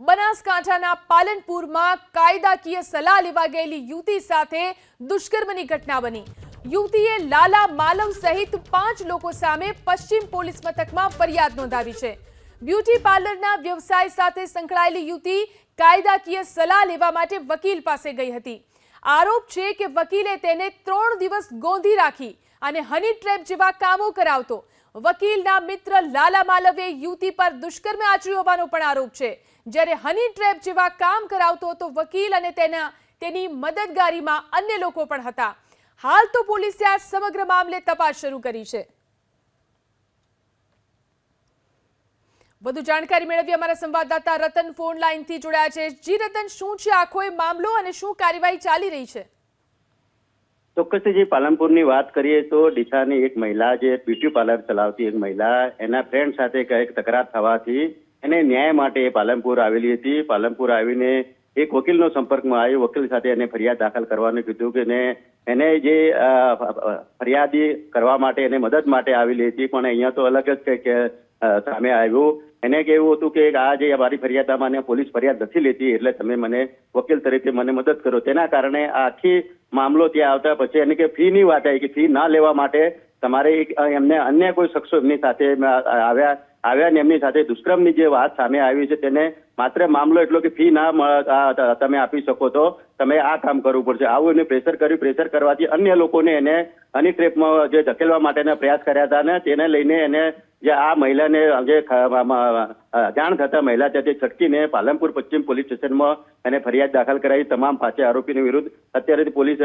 બનાસકાંઠાના પાલનપુરમાં કાયદાકીય સલાહ લેવા ગયેલી યુવતી સાથે દુષ્કર્મની ઘટના બની. યુવતીએ લાલા માલવ સહિત પાંચ લોકો સામે પશ્ચિમ પોલીસ મથકમાં ફરિયાદ નોંધાવી છે. બ્યુટી પાર્લરના વ્યવસાય સાથે સંકળાયેલી યુવતી કાયદાકીય સલાહ લેવા માટે વકીલ પાસે ગઈ હતી. આરોપ છે કે વકીલે તેને ત્રણ દિવસ ગોંધી રાખી અને હની ટ્રેપ જેવા કામો કરાવતો. વકીલના મિત્ર લાલા માલવે યુવતી પર દુષ્કર્મ આચર્યું હોવાનો પણ આરોપ છે. જ્યારે હની ટ્રેપ જેવા કામ કરાવતો હતો, વકીલ અને તેના, તેની મદદગારીમાં અન્ય લોકો પણ હતા. હાલ તો પોલીસે આ સમગ્ર મામલે તપાસ શરૂ કરી છે. વધુ જાણકારી મેળવી અમારા સંવાદદાતા રતન ફોન લાઈનથી જોડાયા છે. જી રતન, શું છે? આખો એ મામલો અને શું કાર્યવાહી ચાલી રહી છે? ચોક્કસથી જે પાલનપુરની વાત કરીએ તો ડીસાની એક મહિલા જે બ્યુટી પાર્લર ચલાવતી એક મહિલા, એના ફ્રેન્ડ સાથે કંઈક તકરાર થવાથી એને ન્યાય માટે પાલનપુર આવેલી હતી. પાલનપુર આવીને એક વકીલનો સંપર્કમાં આવ્યો. વકીલ સાથે એને ફરિયાદ દાખલ કરવાનું કીધું કે એને જે ફરિયાદી કરવા માટે એને મદદ માટે આવેલી હતી, પણ અહીંયા તો અલગ જ કંઈક સામે આવ્યું. એને કેવું હતું કે આ જે મારી ફરિયાદમાં મને પોલીસ ફરિયાદ નથી લેતી, એટલે તમે મને વકીલ તરીકે મને મદદ કરો. તેના કારણે આ આખી મામલો ત્યાં આવતા પછી એને કે ફી ની વાત આવી કે ફી ના લેવા માટે તમારે એમને અન્ય કોઈ શખ્સો એમની સાથે આવ્યા આવ્યા ને એમની સાથે દુષ્કર્મની જે વાત સામે આવી છે તેને માત્ર મામલો એટલો કે ફી ના તમે આપી શકો તો તમે આ કામ કરવું પડશે. આવું એને પ્રેશર કર્યું. પ્રેશર કરવાથી અન્ય લોકોને એને હની ટ્રેપમાં જે ધકેલવા માટેના પ્રયાસ કર્યા હતા ને તેને લઈને એને જે આ મહિલાને મ- જાણ થતા મહિલા ત્યાંથી છટકીને પાલનપુર પશ્ચિમ પોલીસ સ્ટેશનમાં એને ફરિયાદ દાખલ કરાવી. તમામ પાંચે આરોપીની વિરુદ્ધ અત્યારે પોલીસ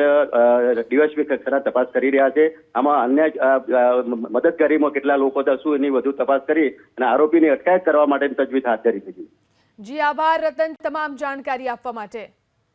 ડીવાયસપી કક્ષાના તપાસ કરી રહ્યા છે. આમાં અન્ય મદદગારીમાં કેટલા લોકો હતા શું એની વધુ તપાસ કરી અને આરોપીની અટકાયત કરવા માટેની તજવીજ હાથ ધરી છે. જી આભાર, રતન, તમામ જાણકારી આપવા માટે.